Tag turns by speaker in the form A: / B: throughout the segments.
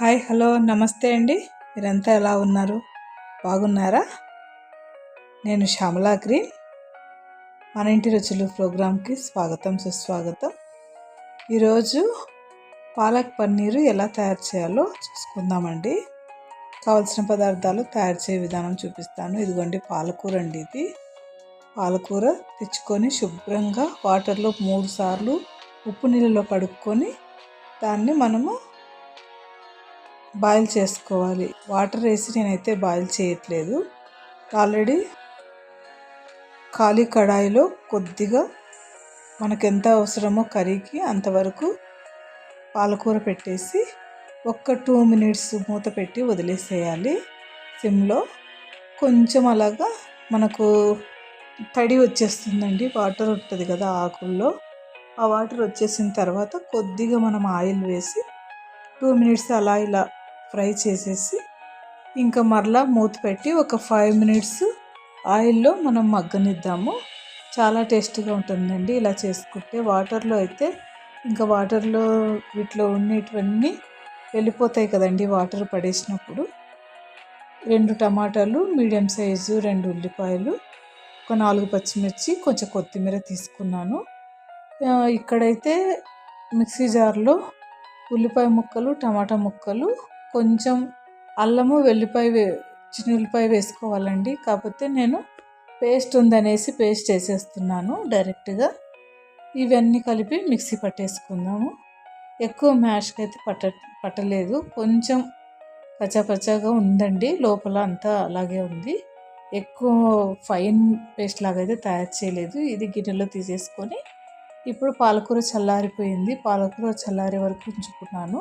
A: Hi hello నమస్తే అండి. మీరంతా ఎలా ఉన్నారు? బాగున్నారా? నేను శ్యామలా గ్రీన్. మన ఇంటి రుచులు ప్రోగ్రాంకి స్వాగతం సుస్వాగతం. ఈరోజు పాలక్ పన్నీరు ఎలా తయారు చేయాలో చూసుకుందామండి. కావలసిన పదార్థాలు తయారు చేయ విధానం చూపిస్తాను. ఇదిగోండి పాలకూర అండి ఇది. పాలకూర తెచ్చుకొని శుభ్రంగా వాటర్లో మూడు సార్లు ఉప్పు నీళ్ళలో కడుక్కొని దాన్ని మనము బాయిల్ చేసుకోవాలి. వాటర్ వేసి నేనైతే బాయిల్ చేయట్లేదు. ఆల్రెడీ ఖాళీ కడాయిలో కొద్దిగా మనకు ఎంత అవసరమో కర్రీకి అంతవరకు పాలకూర పెట్టేసి ఒక్క టూ మినిట్స్ మూత పెట్టి వదిలేసేయాలి. సిమ్లో కొంచెం అలాగా మనకు తడి వచ్చేస్తుందండి. వాటర్ ఉంటుంది కదా ఆకుల్లో. ఆ వాటర్ వచ్చేసిన తర్వాత కొద్దిగా మనం ఆయిల్ వేసి టూ మినిట్స్ అలా ఇలా ఫ్రై చేసేసి ఇంకా మరలా మూత పెట్టి ఒక ఫైవ్ మినిట్స్ ఆయిల్లో మనం మగ్గనిద్దాము. చాలా టేస్టీగా ఉంటుందండి ఇలా చేసుకుంటే. వాటర్లో అయితే ఇంకా వాటర్లో వీటిలో ఉండేటివన్నీ వెళ్ళిపోతాయి కదండి వాటర్ పడేసినప్పుడు. రెండు టమాటాలు మీడియం సైజు రెండు ఉల్లిపాయలు ఒక నాలుగు పచ్చిమిర్చి కొంచెం కొత్తిమీర తీసుకున్నాను. ఇక్కడైతే మిక్సీ జార్లో ఉల్లిపాయ ముక్కలు టమాటా ముక్కలు కొంచెం అల్లము వెల్లిపాయ వే వేసుకోవాలండి. కాకపోతే నేను పేస్ట్ ఉందనేసి పేస్ట్ వేసేస్తున్నాను డైరెక్ట్గా. ఇవన్నీ కలిపి మిక్సీ పట్టేసుకుందాము. ఎక్కువ మ్యాష్కి అయితే పట్ట పట్టలేదు. కొంచెం పచ్చపచ్చగా ఉందండి. లోపల అంతా అలాగే ఉంది. ఎక్కువ ఫైన్ పేస్ట్ లాగా అయితే తయారు చేయలేదు. ఇది గిన్నెలో తీసేసుకొని ఇప్పుడు పాలకూర చల్లారిపోయింది. పాలకూర చల్లారే వరకు ఉంచుకున్నాను.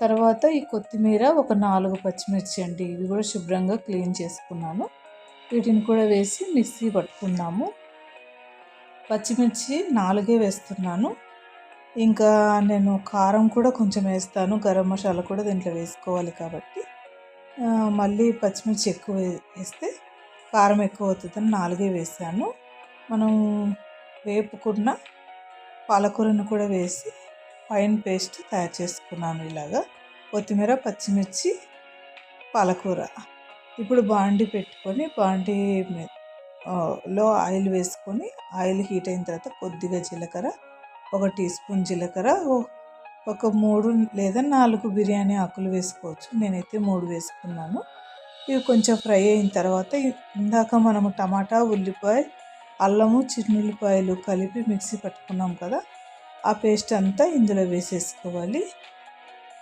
A: తర్వాత ఈ కొత్తిమీర ఒక నాలుగు పచ్చిమిర్చి అండి. ఇవి కూడా శుభ్రంగా క్లీన్ చేసుకున్నాను. వీటిని కూడా వేసి మిక్సీ పట్టుకున్నాము పచ్చిమిర్చి నాలుగే వేస్తున్నాను. ఇంకా నేను కారం కూడా కొంచెం వేస్తాను. గరం మసాలా కూడా దీంట్లో వేసుకోవాలి కాబట్టి. మళ్ళీ పచ్చిమిర్చి ఎక్కువ వేస్తే కారం ఎక్కువ అవుతుందని నాలుగే వేసాను. మనం వేపుకున్న పాలకూరను కూడా వేసి ఫైన్ పేస్ట్ తయారు చేసుకున్నాను ఇలాగా. కొత్తిమీర పచ్చిమిర్చి పాలకూర. ఇప్పుడు బాండి పెట్టుకొని బాండి లో ఆయిల్ వేసుకొని ఆయిల్ హీట్ అయిన తర్వాత కొద్దిగా జీలకర్ర ఒక టీ స్పూన్ జీలకర్ర ఒక మూడు లేదా నాలుగు బిర్యానీ ఆకులు వేసుకోవచ్చు. నేనైతే మూడు వేసుకున్నాను. ఇవి కొంచెం ఫ్రై అయిన తర్వాత ఇందాక మనము టమాటా ఉల్లిపాయ అల్లము చిన్నుల్లిపాయలు కలిపి మిక్సీ పట్టుకున్నాం కదా ఆ పేస్ట్ అంతా ఇందులో వేసేసుకోవాలి.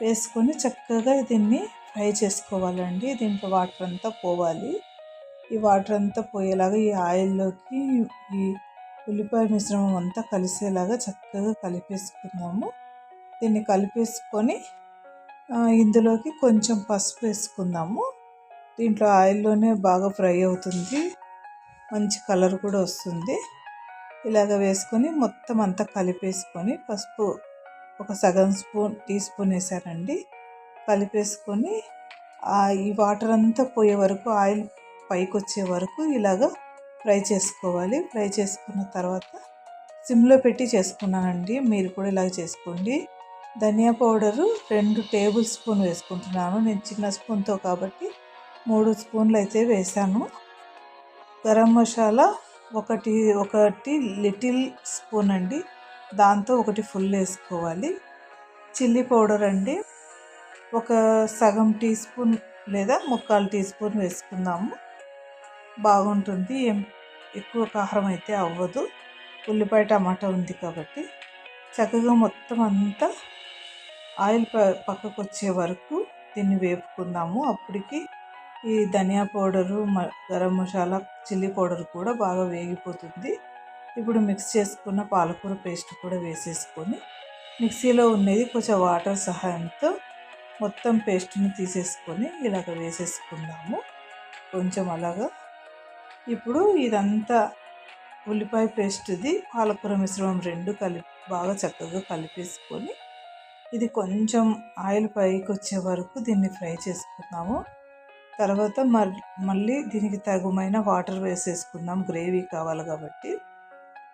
A: వేసుకొని చక్కగా దీన్ని ఫ్రై చేసుకోవాలండి. దీంట్లో వాటర్ అంతా పోవాలి. ఈ వాటర్ అంతా పోయేలాగా ఈ ఆయిల్లోకి ఈ ఉల్లిపాయ మిశ్రమం అంతా కలిసేలాగా చక్కగా కలిపేసుకుందాము. దీన్ని కలిపేసుకొని ఇందులోకి కొంచెం పసుపు వేసుకుందాము. దీంట్లో ఆయిల్లోనే బాగా ఫ్రై అవుతుంది. మంచి కలర్ కూడా వస్తుంది. ఇలాగ వేసుకొని మొత్తం అంతా కలిపేసుకొని పసుపు ఒక సగం స్పూన్ టీ స్పూన్ వేసానండి. కలిపేసుకొని ఈ వాటర్ అంతా పోయే వరకు ఆయిల్ పైకి వచ్చే వరకు ఇలాగ ఫ్రై చేసుకోవాలి. ఫ్రై చేసుకున్న తర్వాత సిమ్లో పెట్టి చేసుకున్నానండి. మీరు కూడా ఇలాగ చేసుకోండి. ధనియా పౌడరు రెండు టేబుల్ స్పూన్ వేసుకుంటున్నాను. నేను చిన్న స్పూన్తో కాబట్టి మూడు స్పూన్లు అయితే వేసాను. గరం మసాలా ఒకటి ఒకటి లిటిల్ స్పూన్ అండి. దాంతో ఒకటి ఫుల్ వేసుకోవాలి. చిల్లీ పౌడర్ అండి. ఒక సగం టీ స్పూన్ లేదా ముక్కాలు టీ స్పూన్ వేసుకుందాము. బాగుంటుంది. ఏం ఎక్కువ కారం అయితే అవ్వదు. ఉల్లిపాయ టమాటా ఉంది కాబట్టి చక్కగా మొత్తం అంతా ఆయిల్ పక్కకు వచ్చే వరకు దీన్ని వేపుకుందాము. అప్పటికి ఈ ధనియా powder garam masala chilli powder కూడా బాగా వేగిపోతుంది. ఇప్పుడు మిక్స్ చేసుకున్న పాలకూర పేస్ట్ కూడా వేసేసుకొని మిక్సీలో ఉన్నది కొంచెం వాటర్ సహాయంతో మొత్తం పేస్ట్ని తీసేసుకొని ఇలాగ వేసేసుకుందాము. కొంచెం అలాగా. ఇప్పుడు ఇదంతా ఉల్లిపాయ పేస్ట్ది పాలకూర మిశ్రమం రెండు కలిపి బాగా చక్కగా కలిపేసుకొని ఇది కొంచెం ఆయిల్ పైకి వచ్చే వరకు దీన్ని ఫ్రై చేసుకుందాము. తర్వాత మళ్ళీ దీనికి తగుమైన వాటర్ వేసేసుకుందాం. గ్రేవీ కావాలి కాబట్టి.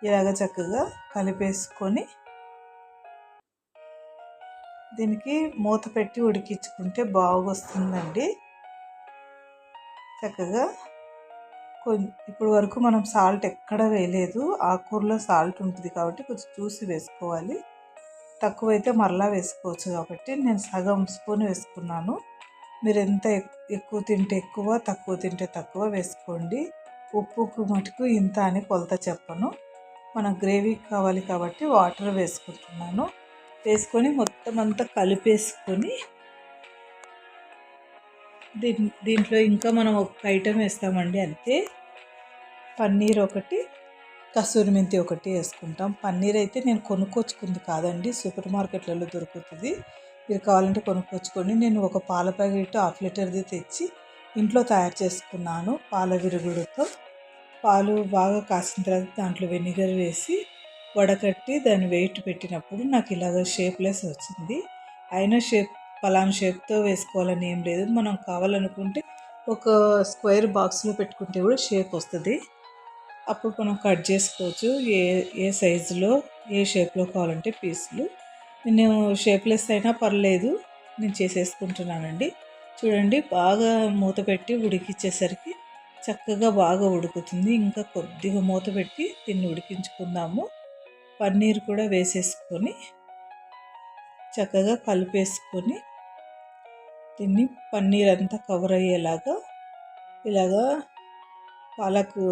A: ఇలాగ చక్కగా కలిపేసుకొని దీనికి మూత పెట్టి ఉడికించుకుంటే బాగొస్తుందండి. చక్కగా కొం ఇప్పుడు వరకు మనం సాల్ట్ ఎక్కడ వేయలేదు. ఆకుకూరలో సాల్ట్ ఉంటుంది కాబట్టి కొంచెం చూసి వేసుకోవాలి. తక్కువైతే మరలా వేసుకోవచ్చు కాబట్టి నేను సగం స్పూన్ వేసుకున్నాను. మీరు ఎంత ఎక్కువ తింటే ఎక్కువ తక్కువ తింటే తక్కువ వేసుకోండి. ఉప్పుకు మటుకు ఇంత అని కొలత చెప్పను. మన గ్రేవీ కావాలి కాబట్టి వాటర్ వేసుకుంటున్నాను. వేసుకొని మొత్తం అంతా కలిపేసుకొని దీని దీంట్లో ఇంకా మనం ఒక ఐటెం వేస్తామండి అంతే. పన్నీర్ ఒకటి కసూరి మెంతి ఒకటి వేసుకుంటాం. పన్నీర్ అయితే నేను కొనుక్కొచ్చుకుంది కాదండి సూపర్ మార్కెట్లలో దొరుకుతుంది. మీరు కావాలంటే కొనుక్కొచ్చుకొని నేను ఒక పాల ప్యాకెట్ హాఫ్ లీటర్ది తెచ్చి ఇంట్లో తయారు చేసుకున్నాను పాల విరుగుడుతో. పాలు బాగా కాసిన తర్వాత దాంట్లో వెనిగర్ వేసి వడకట్టి దాన్ని వెయిట్ పెట్టినప్పుడు నాకు ఇలాగ షేప్లెస్ వచ్చింది. అయినా షేప్ పలానా షేప్తో వేసుకోవాలని ఏం లేదు. మనం కావాలనుకుంటే ఒక స్క్వేర్ బాక్స్లో పెట్టుకుంటే కూడా షేప్ వస్తుంది. అప్పుడు మనం కట్ చేసుకోవచ్చు. ఏ ఏ సైజులో ఏ షేప్లో కావాలంటే పీసులు. నేను షేప్లెస్ అయినా పర్లేదు. నేను చేసేసుకుంటున్నానండి. చూడండి బాగా మూత పెట్టి ఉడికిచ్చేసరికి చక్కగా బాగా ఉడుకుతుంది. ఇంకా కొద్దిగా మూత పెట్టి దీన్ని ఉడికించుకుందాము. పన్నీర్ కూడా వేసేసుకొని చక్కగా కలిపేసుకొని దీన్ని పన్నీర్ అంతా కవర్ అయ్యేలాగా ఇలాగా పాలకు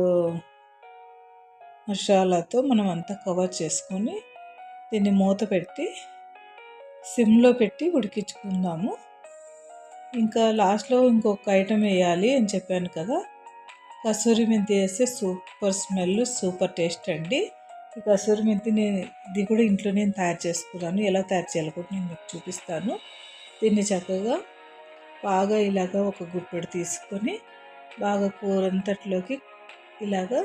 A: మసాలాతో మనం అంతా కవర్ చేసుకొని దీన్ని మూత పెట్టి సిమ్లో పెట్టి ఉడికించుకుందాము. ఇంకా లాస్ట్లో ఇంకొక ఐటెం వేయాలి అని చెప్పాను కదా. కసూరి మెంతి వేస్తే సూపర్ స్మెల్ సూపర్ టేస్ట్ అండి. ఈ కసూరి మెంతి నేను ఇది కూడా ఇంట్లో నేను తయారు చేసుకున్నాను. ఎలా తయారు చేయాలో కూడా నేను మీకు చూపిస్తాను. దీన్ని చక్కగా బాగా ఇలాగ ఒక గుప్పెడు తీసుకొని బాగా కూరంతట్లోకి ఇలాగా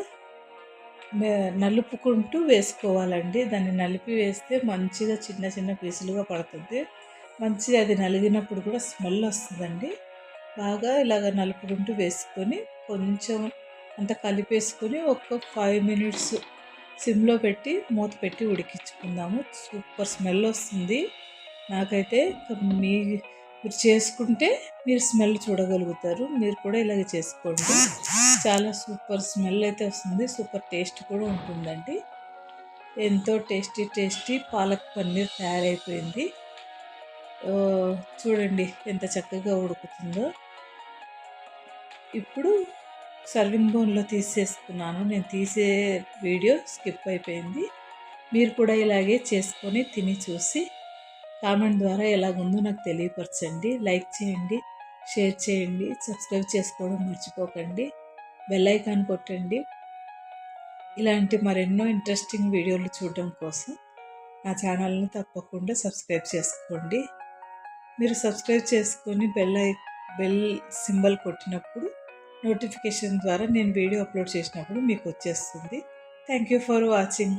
A: నలుపుకుంటూ వేసుకోవాలండి. దాన్ని నలిపి వేస్తే మంచిగా చిన్న చిన్న పీసులుగా పడుతుంది. మంచిగా అది నలిగినప్పుడు కూడా స్మెల్ వస్తుందండి. బాగా ఇలాగ నలుపుకుంటూ వేసుకొని కొంచెం అంత కలిపేసుకొని ఒక ఫైవ్ మినిట్స్ సిమ్లో పెట్టి మూత పెట్టి ఉడికించుకుందాము. సూపర్ స్మెల్ వస్తుంది. నాకైతే మీ మీరు చేసుకుంటే మీరు స్మెల్ చూడగలుగుతారు. మీరు కూడా ఇలాగ చేసుకోండి. చాలా సూపర్ స్మెల్ అయితే వస్తుంది. సూపర్ టేస్ట్ కూడా ఉంటుందండి. ఎంతో టేస్టీ టేస్టీ పాలక్ పన్నీర్ తయారైపోయింది. చూడండి ఎంత చక్కగా ఉడుకుతుందో. ఇప్పుడు సర్వింగ్ బౌన్లో తీసేసుకున్నాను. నేను తీసే వీడియో స్కిప్ అయిపోయింది. మీరు కూడా ఇలాగే చేసుకొని తిని చూసి కామెంట్ ద్వారా ఎలాగుందో నాకు తెలియపరచండి. లైక్ చేయండి షేర్ చేయండి సబ్స్క్రైబ్ చేసుకోవడం మర్చిపోకండి. బెల్ ఐకాన్ కొట్టండి. ఇలాంటి మరెన్నో ఇంట్రెస్టింగ్ వీడియోలు చూడడం కోసం నా ఛానల్ని తప్పకుండా సబ్స్క్రైబ్ చేసుకోండి. మీరు సబ్స్క్రైబ్ చేసుకొని బెల్ ఐ బెల్ సింబల్ కొట్టినప్పుడు నోటిఫికేషన్ ద్వారా నేను వీడియో అప్లోడ్ చేసినప్పుడు మీకు వచ్చేస్తుంది. Thank you for watching